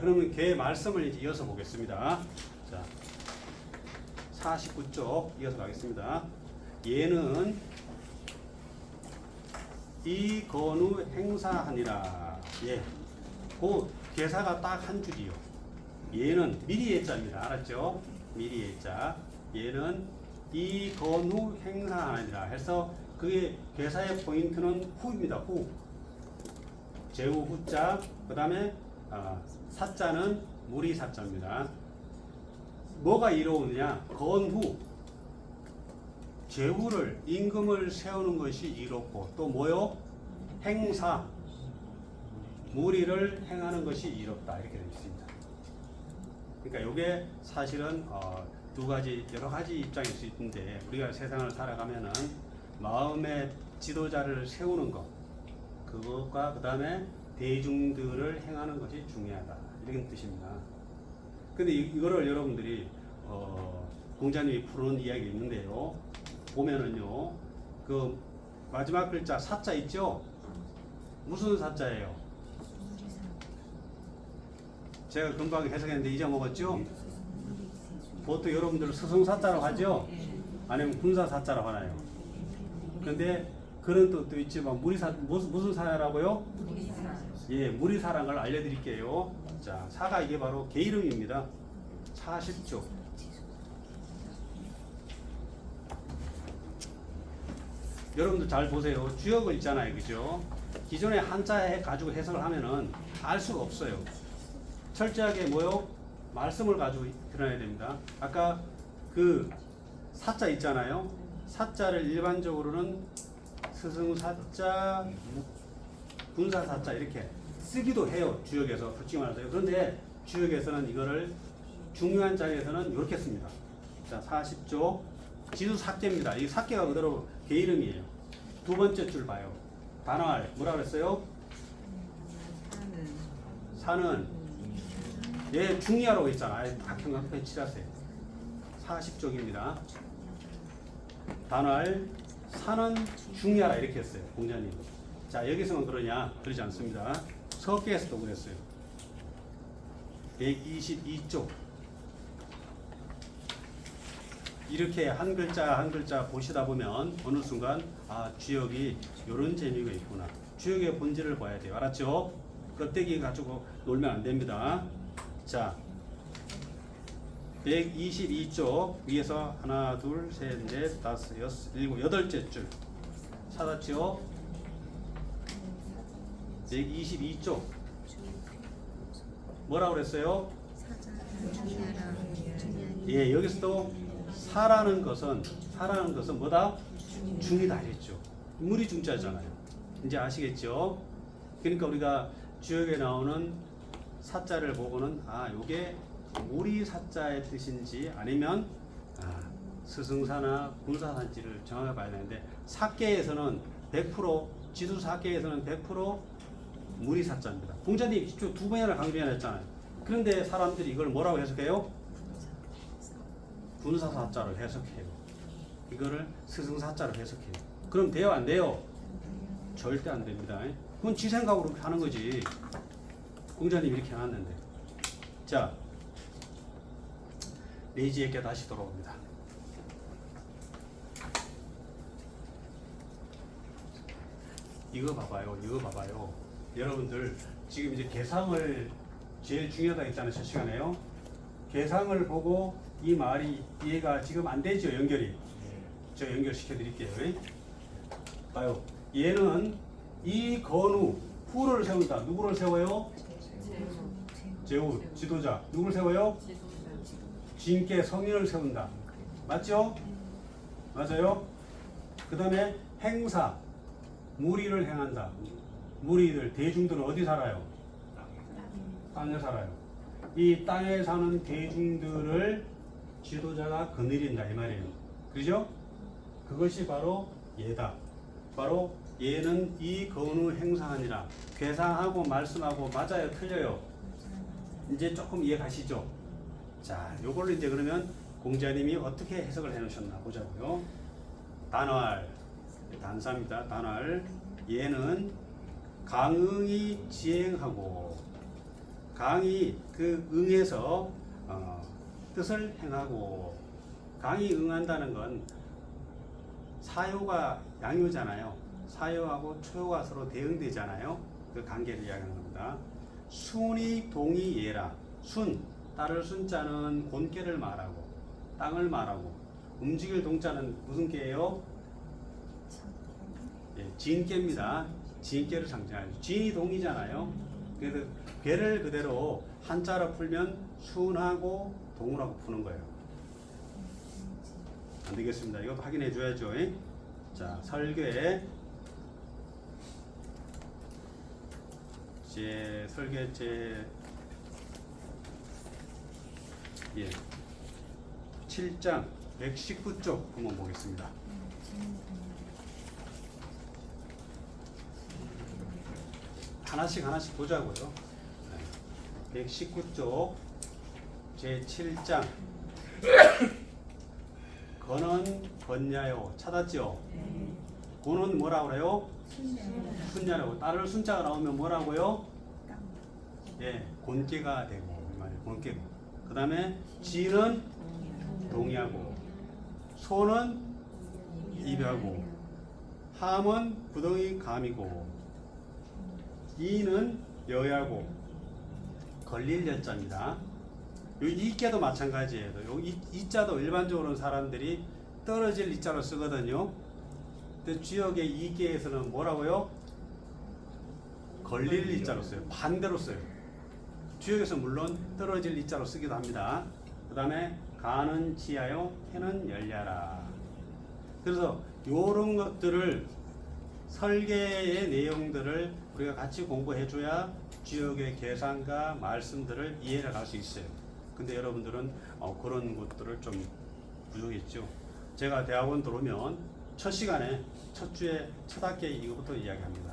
그러면 걔 말씀을 이제 이어서 보겠습니다. 자, 49쪽 이어서 가겠습니다. 얘는 이 건우 행사하니라. 예. 그 개사가 딱 한 줄이요. 얘는 미리 예자입니다. 알았죠? 미리 예자. 얘는 이 건우 행사하니라 해서 그게 개사의 포인트는 후입니다. 후. 제후 후자. 그 다음에 아, 사자는 무리 사자입니다. 뭐가 이로우느냐? 건후. 제후를 임금을 세우는 것이 이롭고 또 뭐요? 행사 무리를 행하는 것이 이롭다 이렇게 되어 있습니다. 그러니까 이게 사실은 어, 두 가지 여러 가지 입장일 수 있는데 우리가 세상을 살아가면은 마음의 지도자를 세우는 것 그것과 그 다음에 대중들을 행하는 것이 중요하다 이런 뜻입니다. 근데 이- 이거를 여러분들이 어, 공자님이 푸는 이야기 있는데요. 보면은요, 그 마지막 글자 사자 있죠? 무슨 사자예요? 제가 금방 해석했는데 잊어먹었죠? 보통 여러분들 스승사자라고 하죠? 아니면 군사사자라고 하나요? 근데 그런 뜻도 있지만 무리사 무슨 무슨 사라고요? 예, 무리사 란걸 알려드릴게요. 자, 사가 이게 바로 개 이름입니다. 40조. 여러분들 잘 보세요. 주역을 있잖아요. 그죠? 기존에 한자에 가지고 해석을 하면은 알 수가 없어요. 철저하게 뭐요? 말씀을 가지고 드러내야 됩니다. 아까 그 사자 있잖아요. 사자를 일반적으로는 스승 사자, 군사 사자 이렇게 쓰기도 해요. 주역에서 솔직히 말해서. 그런데 주역에서는 이거를 중요한 장에서는 이렇게 씁니다. 자, 40조 지수 삭제입니다. 이 삭제가 그대로 개 이름이에요. 두 번째 줄 봐요. 단활 뭐라 그랬어요? 사는 얘 중이하라고 있잖아요. 학평 앞에 칠하세요. 40쪽입니다. 단활 사는 중이하라 이렇게 했어요. 공자님. 자 여기서만 그러냐? 그러지 않습니다. 석계에서도 그랬어요. 122쪽 이렇게 한 글자 한 글자 보시다 보면 어느 순간 아 주역이 이런 재미가 있구나. 주역의 본질을 봐야 돼요. 알았죠? 껍데기 가지고 놀면 안 됩니다. 자, 122쪽 위에서 하나, 둘, 셋, 넷, 다섯, 여섯, 일곱, 여덟째 줄 찾았죠? 122쪽 뭐라고 그랬어요? 예, 여기서도 사라는 것은 사라는 것은 뭐다? 중이다 했죠. 물이 중자잖아요. 이제 아시겠죠? 그러니까 우리가 주역에 나오는 사자를 보고는 아, 요게 우리 사자의 뜻인지 아니면 아, 스승사나 군사산지를 정확히 봐야 되는데 사계에서는 100% 지수 사계에서는 100% 무리 사자입니다. 공자님 두 번이나 강조해놨잖아요. 그런데 사람들이 이걸 뭐라고 해석해요? 군사사자를 해석해요. 이거를 스승사자를 해석해요. 그럼 돼요 안 돼요? 절대 안 됩니다. 그건 지 생각으로 하는 거지. 공자님 이렇게 해놨는데. 자, 레이지에게 다시 돌아옵니다. 이거 봐봐요. 이거 봐봐요. 여러분들 지금 이제 계상을 제일 중요하다 했잖아요. 첫 시간에요. 계상을 보고 이 말이 이해가 지금 안 되죠. 연결이. 저 연결시켜 드릴게요. 봐요. 얘는 이 건우 후를 세운다. 누구를 세워요? 제후 지도자. 누구를 세워요? 진께 성인을 세운다. 맞죠? 맞아요? 그 다음에 행사, 무리를 행한다. 무리들, 대중들은 어디 살아요? 땅에 살아요. 이 땅에 사는 대중들을 지도자가 거느린다 이 말이에요. 그죠? 그것이 바로 예다. 바로 예는 이 건우 행사하니라. 괴상하고 말씀하고 맞아요, 틀려요. 이제 조금 이해 가시죠? 자, 요걸로 이제 그러면 공자님이 어떻게 해석을 해놓으셨나 보자고요. 단활, 단사입니다. 단활. 얘는 강응이 지행하고 강이 그 응해서 어, 뜻을 행하고 강이 응한다는 건 사요가 양요잖아요. 사요하고 초요가 서로 대응되잖아요. 그 관계를 이야기하는 겁니다. 순이 동이 예라. 순 따를 순자는 곤개를 말하고 땅을 말하고 움직일 동자는 무슨 개예요? 예, 진개입니다. 진개를 상징하죠. 진이 동이잖아요. 그래서 개를 그대로 한자로 풀면 순하고 동으라고 푸는 거예요. 안 되겠습니다. 이것도 확인해 줘야죠. 예? 자, 설계. 제 설계 제 예. 7장 119쪽 한번 보겠습니다. 하나씩 하나씩 보자고요. 네. 119쪽 제 7장 건은 건야요 찾았죠? 고는 뭐라 그래요? 순야라고 따를 순자가 나오면 뭐라고요? 예, 곤개가 되고. 곤개고. 그 다음에 지는 동의하고 소는 입하고 함은 부동이 감이고 이는 여야고 걸릴 여자입니다. 요 이자도 마찬가지예요. 요 이, 이자도 일반적으로는 사람들이 떨어질 이자로 쓰거든요. 근데 주역의 이계에서는 뭐라고요? 걸릴 이자로 써요. 반대로 써요. 주역에서 물론 떨어질 이자로 쓰기도 합니다. 그 다음에 가는 지하여 해는 열려라. 그래서 이런 것들을 설계의 내용들을 우리가 같이 공부해줘야 지역의 계산과 말씀들을 이해를 할 수 있어요. 근데 여러분들은 어, 그런 것들을 좀 부족했죠. 제가 대학원 들어오면 첫 시간에 첫 주에 첫 학기에 이거부터 이야기합니다.